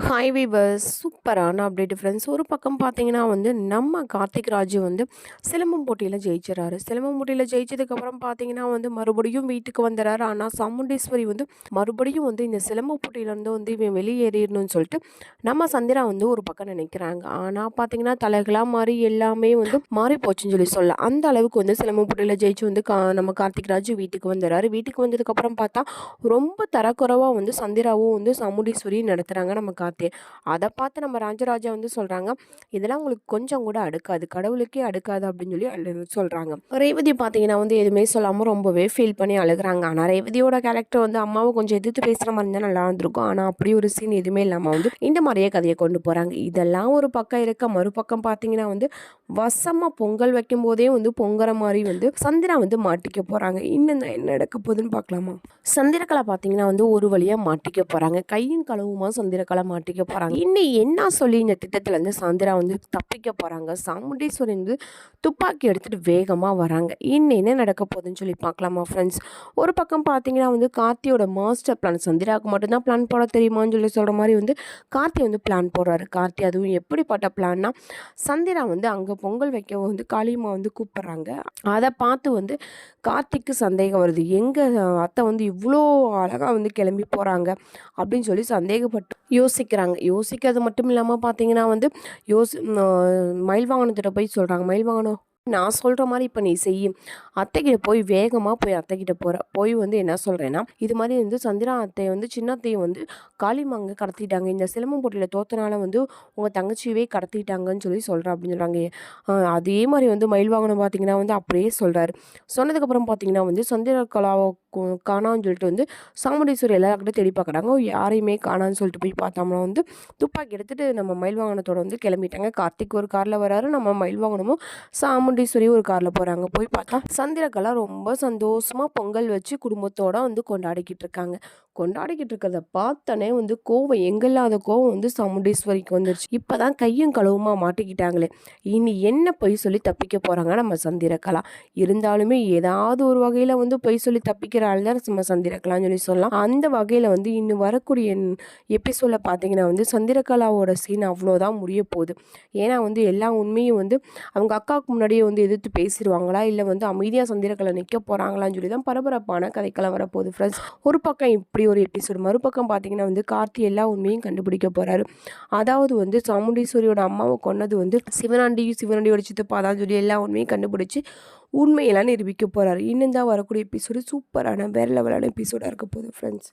Hi viewers சூப்பரான update friends ஒரு பக்கம் பார்த்தீங்கன்னா வந்து நம்ம கார்த்திக் ராஜு வந்து சிலம்பம் போட்டியில் ஜெயிச்சிடறாரு சிலம்பம் போட்டியில் ஜெயிச்சதுக்கப்புறம் பார்த்தீங்கன்னா வந்து மறுபடியும் வீட்டுக்கு வந்துடுறாரு ஆனால் சாமுண்டேஸ்வரி வந்து மறுபடியும் வந்து இந்த சிலம்ப போட்டியிலேருந்து வந்து இவன் வெளியேறிடணும்னு சொல்லிட்டு நம்ம சந்திரா வந்து ஒரு பக்கம் நினைக்கிறாங்க. ஆனால் பார்த்தீங்கன்னா தலைகளாக மாறி எல்லாமே வந்து மாறி போச்சுன்னு சொல்லி சொல்லலாம் அந்த அளவுக்கு வந்து சிலம்பம் போட்டியில் ஜெயிச்சு வந்து கா நம்ம கார்த்திக் ராஜு வீட்டுக்கு வந்துடுறாரு வீட்டுக்கு வந்ததுக்கப்புறம் பார்த்தா ரொம்ப தரக்குறைவாக வந்து சந்திராவும் வந்து சாமுண்டீஸ்வரியும் நடத்துகிறாங்க நம்ம பார்த்து. அதை பார்த்து நம்ம ராஜராஜா வந்து சொல்கிறாங்க இதெல்லாம் உங்களுக்கு கொஞ்சம் கூட அடுக்காது கடவுளுக்கே அடுக்காது அப்படின்னு சொல்லி சொல்கிறாங்க ரேவதி பார்த்தீங்கன்னா வந்து எதுவுமே சொல்லாமல் ரொம்பவே ஃபீல் பண்ணி அழுகிறாங்க. ஆனால் ரேவதியோட கேரக்டர் வந்து அம்மாவை கொஞ்சம் எதிர்த்து பேசுகிற மாதிரி இருந்தால் நல்லா இருந்திருக்கும். ஆனால் அப்படி ஒரு சீன் எதுவுமே இல்லாமல் வந்து இந்த மாதிரியே கதையை கொண்டு போகிறாங்க இதெல்லாம் ஒரு பக்கம் இருக்க மறுபக்கம் பார்த்தீங்கன்னா வந்து வசமாக பொங்கல் வைக்கும் போதே வந்து பொங்குற மாதிரி வந்து சந்திரா வந்து மாட்டிக்க போகிறாங்க இன்னும் என்ன நடக்க போகுதுன்னு பார்க்கலாமா? சந்திரக்கலை பார்த்தீங்கன்னா வந்து ஒரு வழியாக மாட்டிக்க போகிறாங்க கையும் களவுமா சந்திரக்கலை மாட்டிக்க போகிறாங்க இன்னும் என்ன சொல்லி இந்த திட்டத்துலேருந்து சந்திரா வந்து தப்பிக்க போகிறாங்க சாமுண்டீஸ்வரி வந்து துப்பாக்கி எடுத்துகிட்டு வேகமாக வராங்க. இன்னும் என்ன நடக்க போகுதுன்னு சொல்லி பார்க்கலாமா ஃப்ரெண்ட்ஸ் ஒரு பக்கம் பார்த்தீங்கன்னா வந்து கார்த்தியோட மாஸ்டர் பிளான் சந்திராவுக்கு மட்டும்தான் பிளான் போட தெரியுமான்னு சொல்லி சொல்கிற மாதிரி வந்து கார்த்தி வந்து பிளான் போடுறாரு. கார்த்தி அதுவும் எப்படிப்பட்ட பிளான்னா சந்திரா வந்து அங்கே பொங்கல் வைக்க வந்து காளியம்மா வந்து கூப்பிட்றாங்க. அதை பார்த்து வந்து கார்த்திக்கு சந்தேகம் வருது. எங்கள் அத்தை வந்து இவ்வளோ அழகாக வந்து கிளம்பி போகிறாங்க அப்படின்னு சொல்லி சந்தேகப்பட்டு யோசிக்கிறாங்க. யோசிக்கிறது மட்டும் இல்லாமல் பார்த்தீங்கன்னா வந்து யோசி மயில் வாகனத்திட்ட போய் சொல்கிறாங்க மயில் வாகனம் நான் சொல்கிற மாதிரி இப்போ நீ செய்யும் அத்தைக்கிட்ட போய் வேகமாக போய் அத்தைக்கிட்ட போகிற போய் வந்து என்ன சொல்கிறேன்னா இது மாதிரி வந்து சந்திரா அத்தை வந்து சின்ன அத்தையை வந்து காளிமாங்க கடத்திட்டாங்க. இந்த சிலம்பம் போட்டியில் தோத்தனால வந்து உங்கள் தங்கச்சியவே கடத்திட்டாங்கன்னு சொல்லி சொல்கிறா அப்படின்னு சொல்கிறாங்க அதே மாதிரி வந்து மயில் வாகனம் பார்த்தீங்கன்னா வந்து அப்படியே சொல்கிறாரு சொன்னதுக்கப்புறம் பார்த்தீங்கன்னா வந்து சந்திர கலாவை காணான்னு சொல்லிட்டு வந்து சாமுண்டீஸ்வரி எல்லாருக்கிட்ட தேடி பார்க்குறாங்க யாரையுமே காணான்னு சொல்லிட்டு போய் பார்த்தோம்னா வந்து துப்பாக்கி எடுத்துகிட்டு நம்ம மயில் வாகனத்தோட வந்து கிளம்பிட்டாங்க. கார்த்திக் ஒரு காரில் வராரு. நம்ம மயில் வாகனமும் சாமுண்டீஸ்வரி ஒரு காரில் போகிறாங்க போய் பார்த்தா சந்திரகலா ரொம்ப சந்தோஷமாக பொங்கல் வச்சு குடும்பத்தோடு வந்து கொண்டாடிக்கிட்டு இருக்காங்க. கொண்டாடிக்கிட்டு இருக்கிறத பார்த்தோன்னே வந்து கோவம் எங்கில்லாத கோவம் வந்து சாமுண்டீஸ்வரிக்கு வந்துருச்சு. இப்போ தான் கையும் களவுமா மாட்டிக்கிட்டாங்களே. இனி என்ன பொய் சொல்லி தப்பிக்க போகிறாங்க நம்ம சந்திரகலா? இருந்தாலுமே ஏதாவது ஒரு வகையில் வந்து பொய் சொல்லி தப்பிக்கிற ஆள் தான் நம்ம சந்திரகலான்னு சொல்லி சொல்லலாம். அந்த வகையில் வந்து இன்னும் வரக்கூடிய எபிசோடில் பார்த்தீங்கன்னா வந்து சந்திரகலாவோட சீன் அவ்வளோதான் முடிய போகுது. ஏன்னா வந்து எல்லா உண்மையும் வந்து அவங்க அக்காவுக்கு முன்னாடி அப்படியே வந்து எதிர்த்து பேசிடுவாங்களா? இல்லை வந்து அமைதியாக சந்திரக்கலை நிற்க போகிறாங்களான்னு சொல்லி தான் பரபரப்பான கதைக்கெல்லாம் வரப்போகுது ஃப்ரெண்ட்ஸ் ஒரு பக்கம் இப்படி ஒரு எபிசோடு மறுபக்கம் பார்த்தீங்கன்னா வந்து கார்த்தி எல்லா உண்மையும் கண்டுபிடிக்க போகிறாரு அதாவது வந்து சாமுண்டீஸ்வரியோட அம்மாவை கொன்னது வந்து சிவனாண்டியும் சிவனாண்டியோட சித்தப்பா தான் சொல்லி எல்லா உண்மையும் கண்டுபிடிச்சி உண்மையெல்லாம் நிரூபிக்க போகிறாரு இன்னும் தான் வரக்கூடிய எபிசோடு சூப்பரான வேறு லெவலான எபிசோடாக இருக்க போகுது ஃப்ரெண்ட்ஸ்